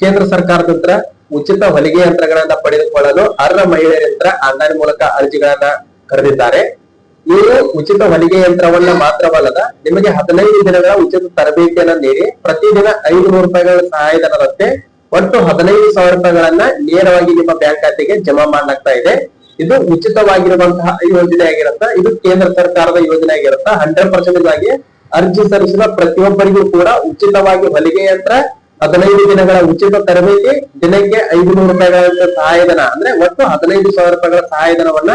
ಕೇಂದ್ರ ಸರ್ಕಾರದಿಂದ ಉಚಿತ ಹೊಲಿಗೆ ಯಂತ್ರಗಳನ್ನ ಪಡೆದುಕೊಳ್ಳಲು ಅರ್ಹ ಮಹಿಳೆಯರಿಂದ ಆನ್ಲೈನ್ ಮೂಲಕ ಅರ್ಜಿಗಳನ್ನ ಕರೆದಿದ್ದಾರೆ. ನೀವು ಉಚಿತ ಹೊಲಿಗೆ ಯಂತ್ರವನ್ನ ಮಾತ್ರವಲ್ಲದ ನಿಮಗೆ ಹದಿನೈದು ದಿನಗಳ ಉಚಿತ ತರಬೇತಿಯನ್ನ ನೀಡಿ ಪ್ರತಿದಿನ ಐದು ನೂರು ರೂಪಾಯಿಗಳ ಸಹಾಯಧನದಂತೆ ಒಟ್ಟು ಹದಿನೈದು ಸಾವಿರ ರೂಪಾಯಿಗಳನ್ನ ನೇರವಾಗಿ ನಿಮ್ಮ ಬ್ಯಾಂಕ್ ಖಾತೆಗೆ ಜಮಾ ಮಾಡಲಾಗ್ತಾ ಇದೆ. ಇದು ಉಚಿತವಾಗಿರುವಂತಹ ಯೋಜನೆ ಆಗಿರುತ್ತ, ಇದು ಕೇಂದ್ರ ಸರ್ಕಾರದ ಯೋಜನೆ ಆಗಿರುತ್ತ, ಹಂಡ್ರೆಡ್ ಪರ್ಸೆಂಟ್ ಆಗಿ ಅರ್ಜಿ ಸಲ್ಲಿಸಿದ ಪ್ರತಿಯೊಬ್ಬರಿಗೂ ಕೂಡ ಉಚಿತವಾಗಿ ಹೊಲಿಗೆ ಯಂತ್ರ ಹದಿನೈದು ದಿನಗಳ ಉಚಿತ ತರಬೇತಿ, ದಿನಕ್ಕೆ ಐದು ನೂರು ರೂಪಾಯಿಗಳ ಸಹಾಯಧನ. ಅಂದ್ರೆ ಒಟ್ಟು ಹದಿನೈದು ಸಾವಿರ ರೂಪಾಯಿಗಳ ಸಹಾಯಧನವನ್ನ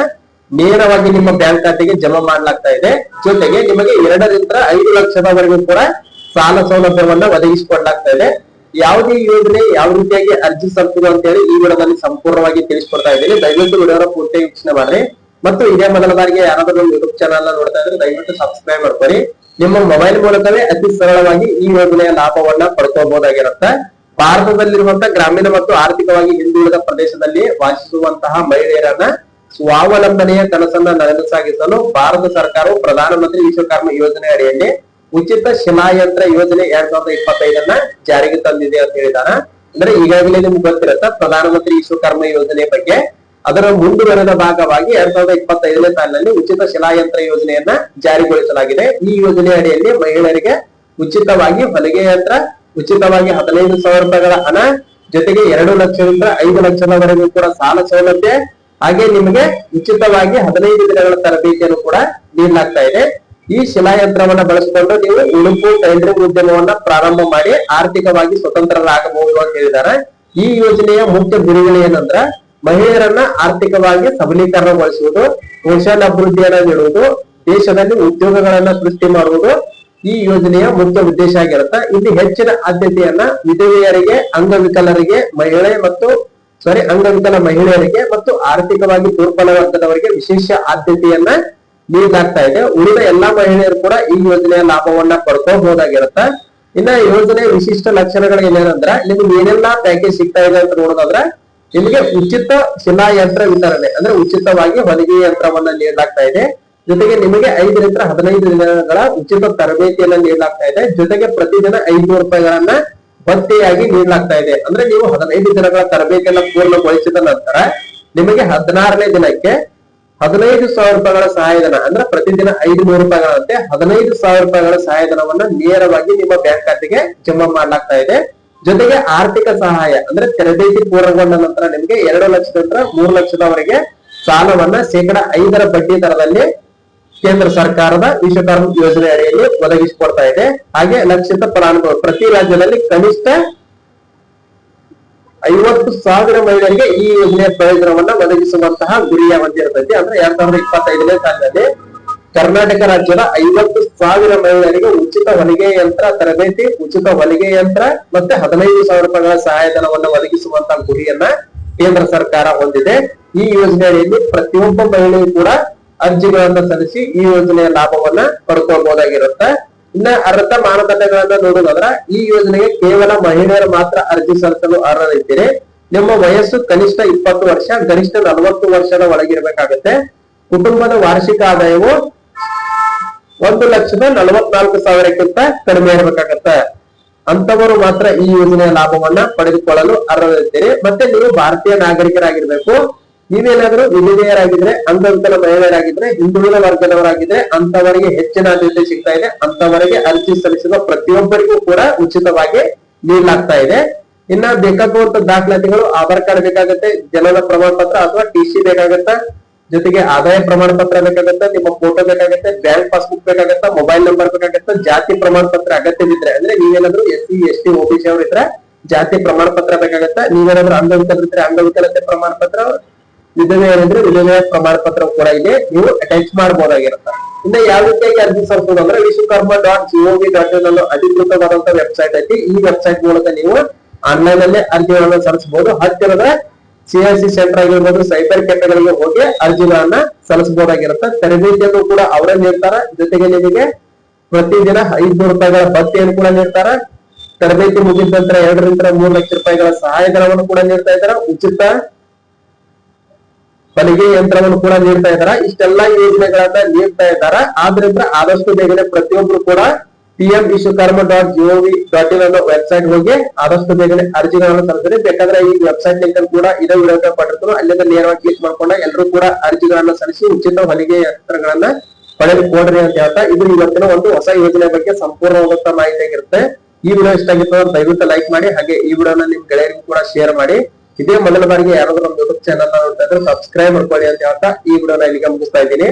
ನೇರವಾಗಿ ನಿಮ್ಮ ಬ್ಯಾಂಕ್ ಖಾತೆಗೆ ಜಮಾ ಮಾಡಲಾಗ್ತಾ ಇದೆ. ಜೊತೆಗೆ ನಿಮಗೆ ಎರಡರಿಂದ ಐದು ಲಕ್ಷದವರೆಗೂ ಕೂಡ ಸಾಲ ಸೌಲಭ್ಯವನ್ನ ಒದಗಿಸಿಕೊಡ್ಲಾಗ್ತಾ ಇದೆ. ಯಾವುದೇ ಯೋಜನೆ ಯಾವ ರೀತಿಯಾಗಿ ಅರ್ಜಿ ಸಲ್ಲಿಸುವುದು ಅಂತ ಹೇಳಿ ಈ ವಿಡಿಯೋದಲ್ಲಿ ಸಂಪೂರ್ಣವಾಗಿ ತಿಳಿಸ್ಕೊಡ್ತಾ ಇದ್ದೀನಿ. ದಯವಿಟ್ಟು ವಿಡಿಯೋ ಪೂರ್ತಿ ವೀಕ್ಷಣೆ ಮಾಡ್ರಿ. ಮತ್ತು ಇದೇ ಮೊದಲ ಬಾರಿಗೆ ಯಾರಾದರೂ ಯೂಟ್ಯೂಬ್ ಚಾನಲ್ ನೋಡ್ತಾ ಇದ್ರೆ ದಯವಿಟ್ಟು ಸಬ್ಸ್ಕ್ರೈಬ್ ಮಾಡ್ಕೊರಿ. ನಿಮ್ಮ ಮೊಬೈಲ್ ಮೂಲಕವೇ ಅತಿ ಸರಳವಾಗಿ ಈ ಯೋಜನೆಯ ಲಾಭವನ್ನ ಪಡ್ಕೋಬಹುದಾಗಿರುತ್ತೆ. ಭಾರತದಲ್ಲಿರುವಂತಹ ಗ್ರಾಮೀಣ ಮತ್ತು ಆರ್ಥಿಕವಾಗಿ ಹಿಂದುಳಿದ ಪ್ರದೇಶದಲ್ಲಿ ವಾಸಿಸುವಂತಹ ಮಹಿಳೆಯರನ್ನ ಸ್ವಾವಲಂಬನೆಯ ಕನಸನ್ನ ನನಸಾಗಿಸಲು ಭಾರತ ಸರ್ಕಾರವು ಪ್ರಧಾನಮಂತ್ರಿ ವಿಶ್ವಕರ್ಮ ಯೋಜನೆ ಅಡಿಯಲ್ಲಿ ಉಚಿತ ಶಿಲಾಯಂತ್ರ ಯೋಜನೆ ಎರಡ್ ಸಾವಿರದ ಇಪ್ಪತ್ತೈದನ್ನ ಜಾರಿಗೆ ತಂದಿದೆ ಅಂತ ಹೇಳಿದಾರ. ಅಂದ್ರೆ ಈಗಾಗಲೇ ನಿಮ್ಗೆ ಗೊತ್ತಿರತ್ತ, ಪ್ರಧಾನಮಂತ್ರಿ ವಿಶ್ವಕರ್ಮ ಯೋಜನೆ ಬಗ್ಗೆ ಅದರ ಮುಂದುವರೆದ ಭಾಗವಾಗಿ ಎರಡ್ ಸಾವಿರದ ಇಪ್ಪತ್ತೈದನೇ ಸಾಲಿನಲ್ಲಿ ಉಚಿತ ಶಿಲಾಯಂತ್ರ ಯೋಜನೆಯನ್ನ ಜಾರಿಗೊಳಿಸಲಾಗಿದೆ. ಈ ಯೋಜನೆ ಅಡಿಯಲ್ಲಿ ಮಹಿಳೆಯರಿಗೆ ಉಚಿತವಾಗಿ ಹೊಲಿಗೆ ಯಂತ್ರ, ಉಚಿತವಾಗಿ ಹದಿನೈದು ಸಾವಿರ ರೂಪಾಯಿಗಳ ಹಣ, ಜೊತೆಗೆ ಎರಡು ಲಕ್ಷದಿಂದ ಐದು ಲಕ್ಷದವರೆಗೂ ಕೂಡ ಸಾಲ ಸೌಲಭ್ಯ, ಹಾಗೆ ನಿಮಗೆ ಉಚಿತವಾಗಿ ಹದಿನೈದು ದಿನಗಳ ತರಬೇತಿಯನ್ನು ಕೂಡ ನೀಡಲಾಗ್ತಾ ಇದೆ. ಈ ಶಿಲಾಯಂತ್ರವನ್ನ ಬಳಸಿಕೊಂಡು ನೀವು ಉಡುಪು ಟೈಲರಿಂಗ್ ಉದ್ಯಮವನ್ನ ಪ್ರಾರಂಭ ಮಾಡಿ ಆರ್ಥಿಕವಾಗಿ ಸ್ವತಂತ್ರರಾಗಬಹುದು ಅಂತ ಹೇಳಿದ್ದಾರೆ. ಈ ಯೋಜನೆಯ ಮುಖ್ಯ ಗುರಿಗಳು ಏನಂದ್ರ ಮಹಿಳೆಯರನ್ನ ಆರ್ಥಿಕವಾಗಿ ಸಬಲೀಕರಣಗೊಳಿಸುವುದು ಕೌಶಲ್ಯಾಭಿವೃದ್ಧಿಯನ್ನ ನೀಡುವುದು, ದೇಶದಲ್ಲಿ ಉದ್ಯೋಗಗಳನ್ನ ಸೃಷ್ಟಿ ಮಾಡುವುದು ಈ ಯೋಜನೆಯ ಮುಖ್ಯ ಉದ್ದೇಶ ಆಗಿರುತ್ತೆ. ಇಲ್ಲಿ ಹೆಚ್ಚಿನ ಆದ್ಯತೆಯನ್ನ ವಿಧವೆಯರಿಗೆ, ಅಂಗವಿಕಲರಿಗೆ, ಮಹಿಳೆ ಮತ್ತು ಸಾರಿ ಅಂಗವಿಕಲ ಮಹಿಳೆಯರಿಗೆ ಮತ್ತು ಆರ್ಥಿಕವಾಗಿ ದುರ್ಬಲ ವರ್ಗದವರಿಗೆ ವಿಶೇಷ ಆದ್ಯತೆಯನ್ನ ನೀಡಲಾಗ್ತಾ ಇದೆ. ಉಳಿದ ಎಲ್ಲಾ ಮಹಿಳೆಯರು ಕೂಡ ಈ ಯೋಜನೆಯ ಲಾಭವನ್ನ ಪಡ್ಕೋಬಹುದಾಗಿರುತ್ತೆ. ಇನ್ನ ಯೋಜನೆ ವಿಶಿಷ್ಟ ಲಕ್ಷಣಗಳು ಏನೇನಂದ್ರ ನಿಮ್ಗೆ ಏನೆಲ್ಲಾ ಪ್ಯಾಕೇಜ್ ಸಿಗ್ತಾ ಇದೆ ಅಂತ ನೋಡೋದಾದ್ರೆ ನಿಮಗೆ ಉಚಿತ ಶಿಲಾಯಂತ್ರ ವಿತರಣೆ, ಅಂದ್ರೆ ಉಚಿತವಾಗಿ ಹೊಲಿಗೆ ಯಂತ್ರವನ್ನ ನೀಡಲಾಗ್ತಾ ಇದೆ. ಜೊತೆಗೆ ನಿಮಗೆ ಐದರಿಂದ ಹದಿನೈದು ದಿನಗಳ ಉಚಿತ ತರಬೇತಿಯನ್ನ ನೀಡಲಾಗ್ತಾ ಇದೆ. ಜೊತೆಗೆ ಪ್ರತಿದಿನ ಐದ್ನೂರು ರೂಪಾಯಿಗಳನ್ನ ಭತ್ತೆಯಾಗಿ ನೀಡಲಾಗ್ತಾ ಇದೆ. ಅಂದ್ರೆ ನೀವು ಹದಿನೈದು ದಿನಗಳ ತರಬೇತಿಯನ್ನ ಪೂರ್ಣಗೊಳಿಸಿದ ನಂತರ ನಿಮಗೆ ಹದಿನಾರನೇ ದಿನಕ್ಕೆ ಹದಿನೈದು ಸಾವಿರ ರೂಪಾಯಿಗಳ ಸಹಾಯಧನ, ಅಂದ್ರೆ ಪ್ರತಿದಿನ ಐದು ನೂರು ರೂಪಾಯಿಗಳಂತೆ ಹದಿನೈದು ಸಾವಿರ ರೂಪಾಯಿಗಳ ಸಹಾಯಧನವನ್ನ ನೇರವಾಗಿ ನಿಮ್ಮ ಬ್ಯಾಂಕ್ ಖಾತೆಗೆ ಜಮಾ ಮಾಡಲಾಗ್ತಾ ಇದೆ. ಜೊತೆಗೆ ಆರ್ಥಿಕ ಸಹಾಯ, ಅಂದ್ರೆ ತರಬೇತಿ ಪೂರ್ಣಗೊಂಡ ನಂತರ ನಿಮಗೆ ಎರಡು ಲಕ್ಷದಿಂದ ಮೂರು ಲಕ್ಷದವರೆಗೆ ಸಾಲವನ್ನ ಶೇಕಡ ಐದರ ಬಡ್ಡಿ ದರದಲ್ಲಿ ಕೇಂದ್ರ ಸರ್ಕಾರದ ವಿಶ್ವಕರ್ಮ ಯೋಜನೆ ಅಡಿಯಲ್ಲಿ ಒದಗಿಸಿಕೊಡ್ತಾ ಇದೆ. ಹಾಗೆ ಲಕ್ಷಿತ ಫಲಾನುಭವಿ, ಪ್ರತಿ ರಾಜ್ಯದಲ್ಲಿ ಕನಿಷ್ಠ ಐವತ್ತು ಸಾವಿರ ಮಹಿಳೆಯರಿಗೆ ಈ ಯೋಜನೆಯ ಪ್ರಯೋಜನವನ್ನ ಒದಗಿಸುವಂತಹ ಗುರಿಯ ಹೊಂದಿರ್ತೈತಿ ಅಂದ್ರೆ ಎರಡ್ ಸಾವಿರದ ಇಪ್ಪತ್ತೈದನೇ ಸಾಲಿನಲ್ಲಿ ಕರ್ನಾಟಕ ರಾಜ್ಯದ ಐವತ್ತು ಸಾವಿರ ಮಹಿಳೆಯರಿಗೆ ಉಚಿತ ಹೊಲಿಗೆ ಯಂತ್ರ, ತರಬೇತಿ, ಉಚಿತ ಹೊಲಿಗೆ ಯಂತ್ರ ಮತ್ತೆ ಹದಿನೈದು ಸಾವಿರ ರೂಪಾಯಿಗಳ ಸಹಾಯಧನವನ್ನು ಒದಗಿಸುವಂತಹ ಗುರಿಯನ್ನ ಕೇಂದ್ರ ಸರ್ಕಾರ ಹೊಂದಿದೆ. ಈ ಯೋಜನೆಯಲ್ಲಿ ಪ್ರತಿಯೊಬ್ಬ ಮಹಿಳೆಯು ಕೂಡ ಅರ್ಜಿಗಳನ್ನ ಸಲ್ಲಿಸಿ ಈ ಯೋಜನೆಯ ಲಾಭವನ್ನ ಪಡ್ಕೊಳ್ಬಹುದಾಗಿರುತ್ತೆ ಇನ್ನ ಅರ್ಹತಾ ಮಾನದಂಡಗಳನ್ನ ನೋಡೋದಾದ್ರ ಈ ಯೋಜನೆಗೆ ಕೇವಲ ಮಹಿಳೆಯರು ಮಾತ್ರ ಅರ್ಜಿ ಸಲ್ಲಿಸಲು ಅರ್ಹರಿದ್ದೀರಿ. ನಿಮ್ಮ ವಯಸ್ಸು ಕನಿಷ್ಠ ಇಪ್ಪತ್ತು ವರ್ಷ, ಗರಿಷ್ಠ ನಲವತ್ತು ವರ್ಷದ ಒಳಗಿರ್ಬೇಕಾಗತ್ತೆ. ಕುಟುಂಬದ ವಾರ್ಷಿಕ ಆದಾಯವು ಒಂದು ಲಕ್ಷದ ನಲವತ್ನಾಲ್ಕು ಸಾವಿರಕ್ಕಿಂತ ಕಡಿಮೆ ಇರಬೇಕಾಗತ್ತೆ. ಅಂತವರು ಮಾತ್ರ ಈ ಯೋಜನೆಯ ಲಾಭವನ್ನ ಪಡೆದುಕೊಳ್ಳಲು ಅರ್ಹರಿದ್ದೀರಿ. ಮತ್ತೆ ನೀವು ಭಾರತೀಯ ನಾಗರಿಕರಾಗಿರ್ಬೇಕು. ನೀವೇನಾದ್ರೂ ವಿಧೇಯರಾಗಿದ್ರೆ ಅಂಗವಿಕಲ ಮಹಿಳೆಯರಾಗಿದ್ರೆ, ಹಿಂದುಳಿದ ವರ್ಗದವರಾಗಿದ್ರೆ ಅಂತವರಿಗೆ ಹೆಚ್ಚಿನ ಆದ್ಯತೆ ಸಿಗ್ತಾ ಇದೆ. ಅಂತವರಿಗೆ ಅರ್ಜಿ ಸಲ್ಲಿಸಿದ ಪ್ರತಿಯೊಬ್ಬರಿಗೂ ಕೂಡ ಉಚಿತವಾಗಿ ನೀಡಲಾಗ್ತಾ ಇದೆ. ಇನ್ನ ಬೇಕಾಗುವಂತ ದಾಖಲಾತಿಗಳು ಆಧಾರ್ ಕಾರ್ಡ್ ಬೇಕಾಗುತ್ತೆ ಜನನ ಪ್ರಮಾಣ ಪತ್ರ ಅಥವಾ ಟಿ ಸಿ ಬೇಕಾಗತ್ತ? ಜೊತೆಗೆ ಆದಾಯ ಪ್ರಮಾಣ ಪತ್ರ ಬೇಕಾಗತ್ತೆ, ನಿಮ್ಮ ಫೋಟೋ ಬೇಕಾಗತ್ತೆ ಬ್ಯಾಂಕ್ ಪಾಸ್ಬುಕ್ ಬೇಕಾಗತ್ತ ಮೊಬೈಲ್ ನಂಬರ್ ಬೇಕಾಗತ್ತ, ಜಾತಿ ಪ್ರಮಾಣ ಪತ್ರ ಅಗತ್ಯವಿದ್ರೆ, ಅಂದ್ರೆ ನೀವೇನಾದ್ರೂ S C, S T OBC ಅವ್ರ ಇದ್ರ ಜಾತಿ ಪ್ರಮಾಣ ಪತ್ರ ಬೇಕಾಗತ್ತೆ, ನೀವೇನಾದ್ರೂ ಅಂಗವಿಕಲರಿದ್ರೆ ಅಂಗವಿಕಲತೆ ಪ್ರಮಾಣ ಪತ್ರ ವಿಧವೆಯರಿದ್ರೆ ವಿಧವೆಯ ಪ್ರಮಾಣ ಪತ್ರ ಕೂಡ ಇಲ್ಲಿ ನೀವು ಅಟ್ಯಾಚ್ ಮಾಡಬಹುದಾಗಿರುತ್ತೆ ಇನ್ನ ಯಾವ ರೀತಿಯಾಗಿ ಅರ್ಜಿ ಸಲ್ಲಿಸೋದು ಅಂದ್ರೆ Vishwakarma dot G O V dot in ಅನ್ನೋ ಅಧಿಕೃತವಾದಂತಹ ವೆಬ್ಸೈಟ್ ಐತಿ, ಈ ವೆಬ್ಸೈಟ್ ಮೂಲಕ ನೀವು ಆನ್ಲೈನ್ ಅಲ್ಲೇ ಅರ್ಜಿಗಳನ್ನು ಸಲ್ಲಿಸಬಹುದು. ಹತ್ತಿರದ ಸಿಎಸ್ಸಿ ಸೆಂಟರ್ ಆಗಿರ್ಬೋದು ಸೈಬರ್ ಕೆಫೆಗಳಿಗೆ ಹೋಗಿ ಅರ್ಜಿಗಳನ್ನ ಸಲ್ಲಿಸಬಹುದಾಗಿರುತ್ತೆ. ತರಬೇತಿಯನ್ನು ಕೂಡ ಅವರೇ ನೀಡ್ತಾರ. ಜೊತೆಗೆ ನಿಮಗೆ ಪ್ರತಿದಿನ ಐದ್ನೂರು ರೂಪಾಯಿಗಳ ಭತ್ತೆಯನ್ನು ಕೂಡ ನೀಡ್ತಾರ. ತರಬೇತಿ ಮುಗಿದ ನಂತರ ಎರಡರಿಂದ ಮೂರು ಲಕ್ಷ ರೂಪಾಯಿಗಳ ಸಹಾಯಧನವನ್ನು ಕೂಡ ನೀಡ್ತಾ ಇದ್ದಾರೆ. ಉಚಿತ ಬಲಿಗೆ ಯಂತ್ರವನ್ನು ಕೂಡ ನೀಡ್ತಾ ಇದಾರ ಇಷ್ಟೆಲ್ಲಾ ಯೋಜನೆಗಳನ್ನ ನೀಡ್ತಾ ಇದ್ದಾರೆ. ಆದ್ರಿಂದ ಆದಷ್ಟು ಬೇಗನೆ ಪ್ರತಿಯೊಬ್ರು ಕೂಡ P M Vishwakarma dot G O V dot in ಅನ್ನೋ ವೆಬ್ಸೈಟ್ ಹೋಗಿ ಆದಷ್ಟು ಬೇಗನೆ ಅರ್ಜಿಗಳನ್ನು ಸಲ್ಲಿಸಿದ್ರೆ ಬೇಕಾದ್ರೆ ಈ ವೆಬ್ಸೈಟ್ ಲಿಂಕ್ ಅಲ್ಲಿ ಕೂಡ ಇದೇ ವಿಡಿಯೋ ಕೊಟ್ಟಿರ್ತಾರೆ ಅಲ್ಲಿಂದ ನೇರವಾಗಿ ಕ್ಲಿಕ್ ಮಾಡ್ಕೊಂಡ ಎಲ್ಲರೂ ಕೂಡ ಅರ್ಜಿಗಳನ್ನು ಸಲ್ಲಿಸಿ ಉಚಿತ ಹೊಲಿಗೆ ಯಂತ್ರಗಳನ್ನ ಪಡೆದುಕೊಡ್ರಿ ಅಂತ ಹೇಳ್ತಾ ಇದು ಇವತ್ತಿನ ಒಂದು ಹೊಸ ಯೋಜನೆ ಬಗ್ಗೆ ಸಂಪೂರ್ಣವಾದಂತ ಮಾಹಿತಿ ಆಗಿರುತ್ತೆ. ಈ ವಿಡಿಯೋ ಇಷ್ಟ ಆಗಿತ್ತು ದಯವಿಟ್ಟು ಲೈಕ್ ಮಾಡಿ, ಹಾಗೆ ಈ ವಿಡಿಯೋನ ನಿಮ್ ಗೆಳೆಯರಿಗೂ ಕೂಡ ಶೇರ್ ಮಾಡಿ. ಇದೇ ಮೊದಲ ಬಾರಿಗೆ ಯಾರಾದ್ರೂ ಯೂಟ್ಯೂಬ್ ಚಾನಲ್ ನೋಡ್ತಾ ಇದ್ರೆ ಸಬ್ಸ್ಕ್ರೈಬ್ ಮಾಡ್ಕೊಳ್ಳಿ ಅಂತ ಹೇಳ್ತಾ ಈ ವಿಡಿಯೋನ ಇಲ್ಲಿಗೆ ಮುಗಿಸ್ತಾ ಇದ್ದೀನಿ.